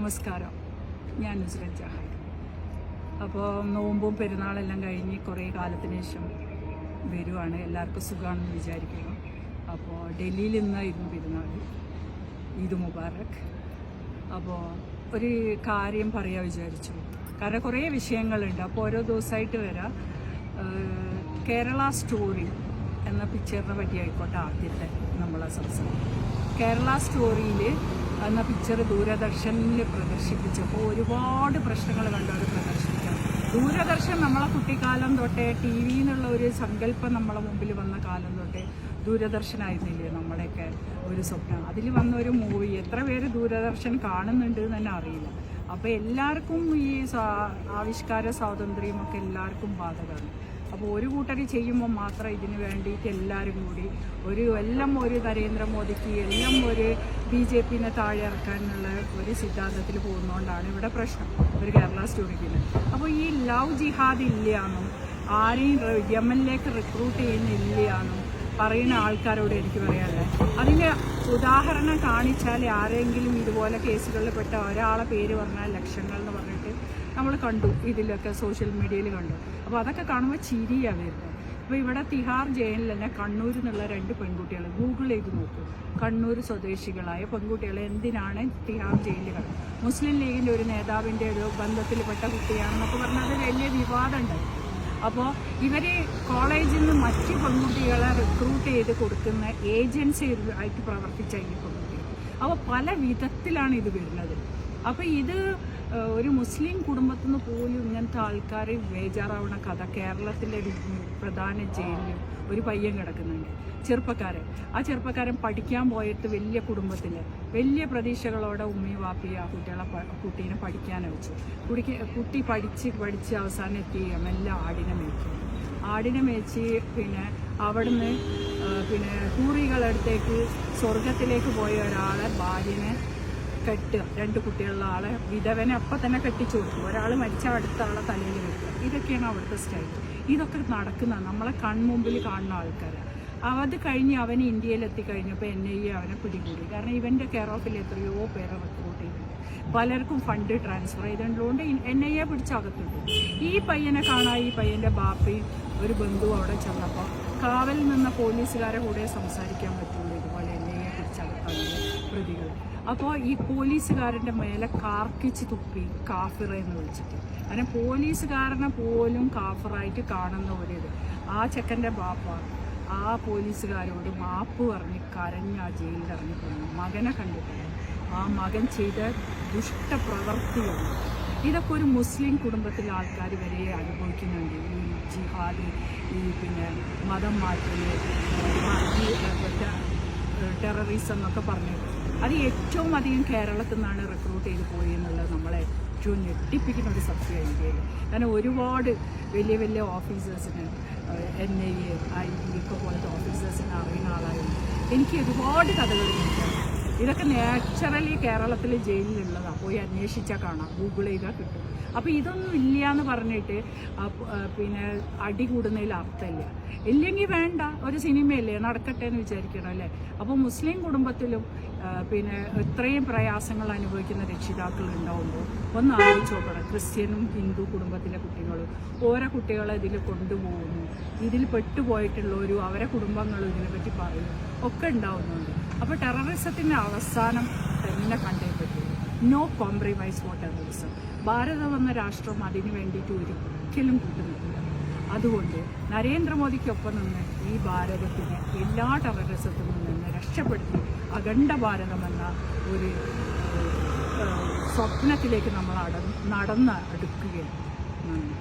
നമസ്കാരം. ഞാൻ നുസ്രത് ജഹാൻ അപ്പോൾ നോമ്പും പെരുന്നാളെല്ലാം കഴിഞ്ഞ് കുറേ കാലത്തിന് ശേഷം വരുവാണ്. എല്ലാവർക്കും സുഖമാണെന്ന് വിചാരിക്കുന്നു. അപ്പോൾ ഡൽഹിയിൽ നിന്നായിരുന്നു പെരുന്നാൾ ഈദ് മുബാറക്. അപ്പോൾ ഒരു കാര്യം പറയാൻ വിചാരിച്ചു. കാരണം കുറേ വിഷയങ്ങളുണ്ട്. അപ്പോൾ ഓരോ ദിവസമായിട്ട് വരാം. കേരള സ്റ്റോറി എന്ന പിക്ചറിനെ പറ്റി ആയിക്കോട്ടെ ആദ്യത്തെ നമ്മളെ സംസാരം. കേരള സ്റ്റോറിയിൽ എന്ന പിക്ചർ ദൂരദർശനിൽ പ്രദർശിപ്പിച്ചപ്പോൾ ഒരുപാട് പ്രശ്നങ്ങൾ കണ്ടു അത് പ്രദർശിപ്പിക്കാം ദൂരദർശൻ നമ്മളെ കുട്ടിക്കാലം തൊട്ടേ ടി വി എന്നുള്ള ഒരു സങ്കല്പം നമ്മളെ മുമ്പിൽ വന്ന കാലം തൊട്ടേ ദൂരദർശനായിരുന്നില്ലേ നമ്മുടെയൊക്കെ ഒരു സ്വപ്നം. അതിൽ വന്ന ഒരു മൂവി എത്ര പേര് ദൂരദർശൻ കാണുന്നുണ്ട് എന്ന് തന്നെ അറിയില്ല. അപ്പോൾ എല്ലാവർക്കും ഈ ആവിഷ്കാര സ്വാതന്ത്ര്യമൊക്കെ എല്ലാവർക്കും ബാധകമാണ്. അപ്പോൾ ഒരു കൂട്ടർ ചെയ്യുമ്പോൾ മാത്രം ഇതിന് വേണ്ടിയിട്ട് എല്ലാവരും കൂടി ഒരു എല്ലാം ഒരു നരേന്ദ്രമോദിക്ക് എല്ലാം ഒരു ബി ജെ പിന്നെ താഴെ ഇറക്കാനുള്ള ഒരു സിദ്ധാന്തത്തിൽ പോകുന്നതുകൊണ്ടാണ് ഇവിടെ പ്രശ്നം ഒരു കേരള സ്റ്റോറിക്കിൽ അപ്പോൾ ഈ ലവ് ജിഹാദ് ഇല്ലയാണെന്നും ആരെയും റെ- യമനിലേക്ക് റിക്രൂട്ട് ചെയ്യുന്നില്ലയാണെന്നും പറയുന്ന ആൾക്കാരോട് എനിക്ക് പറയാനുള്ളത് അതിന് ഉദാഹരണം കാണിച്ചാൽ ആരെങ്കിലും ഇതുപോലെ കേസുകളിൽ പെട്ട ഒരാളെ പേര് പറഞ്ഞാൽ ലക്ഷങ്ങൾ എന്ന് പറഞ്ഞിട്ട് നമ്മൾ കണ്ടു ഇതിലൊക്കെ സോഷ്യൽ മീഡിയയിൽ കണ്ടു. അപ്പോൾ അതൊക്കെ കാണുമ്പോൾ ചിരിയാണ് വരുന്നത് അപ്പോൾ ഇവിടെ തിഹാർ ജയിലിൽ തന്നെ കണ്ണൂരിൽ നിന്നുള്ള രണ്ട് പെൺകുട്ടികൾ ചെയ്ത് നോക്കൂ. കണ്ണൂർ സ്വദേശികളായ പെൺകുട്ടികളെ എന്തിനാണ് തിഹാർ ജയിലിൽ കണ്ടത്? മുസ്ലിം ലീഗിന്റെ ഒരു നേതാവിന്റെ ഒരു ബന്ധത്തിൽപ്പെട്ട കുട്ടിയാണെന്നൊക്കെ പറഞ്ഞാൽ അത് വലിയ വിവാദം ഉണ്ടായി അപ്പോൾ ഇവർ കോളേജിൽ നിന്ന് മറ്റ് പെൺകുട്ടികളെ റിക്രൂട്ട് ചെയ്ത് കൊടുക്കുന്ന ഏജൻസി ആയിട്ട് പ്രവർത്തിച്ച ഈ പെൺകുട്ടികൾ അപ്പോൾ പല വിധത്തിലാണ് ഇത് വരുന്നത്. അപ്പോൾ ഇത് ഒരു മുസ്ലിം കുടുംബത്തിൽ നിന്ന് പോലും ഇങ്ങനത്തെ ആൾക്കാർ ബേജാറാവണ കഥ കേരളത്തിലെ ഒരു പ്രധാന ജയിലിൽ ഒരു പയ്യൻ കിടക്കുന്നുണ്ട്. ചെറുപ്പക്കാരൻ. ആ ചെറുപ്പക്കാരൻ പഠിക്കാൻ പോയിട്ട് വലിയ കുടുംബത്തിൽ വലിയ പ്രതീക്ഷകളോടെ ഉമ്മയും വാപ്പിയും ആ കുട്ടികളെ കുട്ടീനെ പഠിക്കാൻ വെച്ചു കുടിക്ക് കുട്ടി പഠിച്ച് പഠിച്ച് അവസാനം എത്തി എല്ലാം ആടിനെ മേയ്ക്കും ആടിനെ മേച്ച് പിന്നെ അവിടുന്ന് പിന്നെ കൂറികളടുത്തേക്ക് സ്വർഗത്തിലേക്ക് പോയ ഒരാളെ ഭാര്യനെ കെട്ടുക രണ്ട് കുട്ടികളുള്ള ആളെ വിധവനെ അപ്പം തന്നെ കെട്ടിച്ചു കൊടുക്കും ഒരാൾ മരിച്ച അടുത്ത ആളെ തലയിൽ വെക്കുക. ഇതൊക്കെയാണ് അവിടുത്തെ സ്റ്റൈൽ. ഇതൊക്കെ നടക്കുന്ന നമ്മളെ കൺമുമ്പിൽ കാണുന്ന ആൾക്കാരാണ് അത് കഴിഞ്ഞ് അവൻ ഇന്ത്യയിലെത്തി കഴിഞ്ഞപ്പോൾ എൻ ഐ എ അവനെ പിടികൂടി. കാരണം ഇവന്റെ കെയർ ഓഫിൽ എത്രയോ പേരെ റിക്രൂട്ട് ചെയ്തിട്ടുണ്ട്. പലർക്കും ഫണ്ട് ട്രാൻസ്ഫർ ചെയ്തിട്ടുള്ളതുകൊണ്ട് എൻ ഐ എ പിടിച്ചകത്തുണ്ട് ഈ പയ്യനെ കാണാൻ ഈ പയ്യന്റെ ബാപ്പയും ഒരു ബന്ധു അവിടെ ചെന്നപ്പോൾ കാവലിൽ നിന്ന പോലീസുകാരെ കൂടെ സംസാരിക്കാൻ പറ്റുള്ളൂ. ഇതുപോലെ എൻ ഐ എ പിടിച്ചകത്തുള്ള പ്രതികൾ അപ്പോൾ ഈ പോലീസുകാരന്റെ മേലെ കാർക്കിച്ച് തുപ്പി കാഫിറ എന്ന് വിളിച്ചിട്ട്. അങ്ങനെ പോലീസുകാരനെ പോലും കാഫറായിട്ട് കാണുന്ന ഒരിത് ആ ചെക്കന്റെ ബാപ്പ ആ പോലീസുകാരോട് മാപ്പ് പറഞ്ഞ് കരഞ്ഞ് ആ ജയിലിൽ ഇറങ്ങിപ്പോയി മകനെ കണ്ടിട്ടില്ല ആ മകൻ ചെയ്ത ദുഷ്ടപ്രവർത്തിയാണ്. ഇതൊക്കെ ഒരു മുസ്ലിം കുടുംബത്തിലെ ആൾക്കാർ വരെ അനുഭവിക്കുന്നുണ്ട്. ഈ ജിഹാദ് ഈ പിന്നെ മതം മാറ്റൽ ടെററിസം എന്നൊക്കെ പറഞ്ഞു അത് ഏറ്റവും അധികം കേരളത്തിൽ നിന്നാണ് റിക്രൂട്ട് ചെയ്ത് പോയി എന്നുള്ളത് നമ്മളെ ഏറ്റവും ഞെട്ടിപ്പിക്കുന്ന ഒരു സത്യമാണ് ഇന്ത്യയിൽ. കാരണം ഒരുപാട് വലിയ വലിയ ഓഫീസേഴ്സിന് എൻ ഐ എ ഐ ഒക്കെ പോലത്തെ ഓഫീസേഴ്സിനെ അറിയുന്ന ആളായിരുന്നു എനിക്ക് ഒരുപാട് കഥകൾ കിട്ടിയാണ് ഇതൊക്കെ നാച്ചുറലി കേരളത്തിൽ ജയിലിലുള്ളതാണ് പോയി അന്വേഷിച്ചാൽ കാണാം. ഗൂഗിൾ ചെയ്താൽ കിട്ടും. അപ്പോൾ ഇതൊന്നും ഇല്ല എന്ന് പറഞ്ഞിട്ട് പിന്നെ അടി കൂടുന്നതിൽ അർത്ഥമില്ല. ഇല്ലെങ്കിൽ വേണ്ട ഒരു സിനിമയല്ലേ നടക്കട്ടെ എന്ന് വിചാരിക്കണം അല്ലേ? അപ്പോൾ മുസ്ലിം കുടുംബത്തിലും പിന്നെ ഇത്രയും പ്രയാസങ്ങൾ അനുഭവിക്കുന്ന രക്ഷിതാക്കൾ ഉണ്ടാവുമ്പോൾ ഒന്ന് ആലോചിച്ച് നോക്കണം. ക്രിസ്ത്യനും ഹിന്ദു കുടുംബത്തിലെ കുട്ടികളും ഓരോ കുട്ടികളെ ഇതിൽ കൊണ്ടുപോകുന്നു. ഇതിൽ പെട്ടുപോയിട്ടുള്ളവരും അവരെ കുടുംബങ്ങളും ഇതിനെപ്പറ്റി പറയും ഒക്കെ ഉണ്ടാവുന്നുണ്ട്. അപ്പോൾ ടെററിസത്തിന്റെ അവസാനം തന്നെ കണ്ടേ പറ്റുള്ളൂ നോ കോംപ്രമൈസ് ഫോർ ടെററിസം ഭാരതം എന്ന രാഷ്ട്രം അതിന് വേണ്ടിയിട്ട് ഒരിക്കലും കൂട്ടുനിൽക്കില്ല. അതുകൊണ്ട് നരേന്ദ്രമോദിക്കൊപ്പം നിന്ന് ഈ ഭാരതത്തിനെ എല്ലാ ടെററിസത്തിൽ നിന്ന് രക്ഷപ്പെടുത്തി അഖണ്ഡ ഭാരതമെന്ന ഒരു സ്വപ്നത്തിലേക്ക് നമ്മൾ നടന്ന് അടുക്കുകയാണ്. നന്ദി.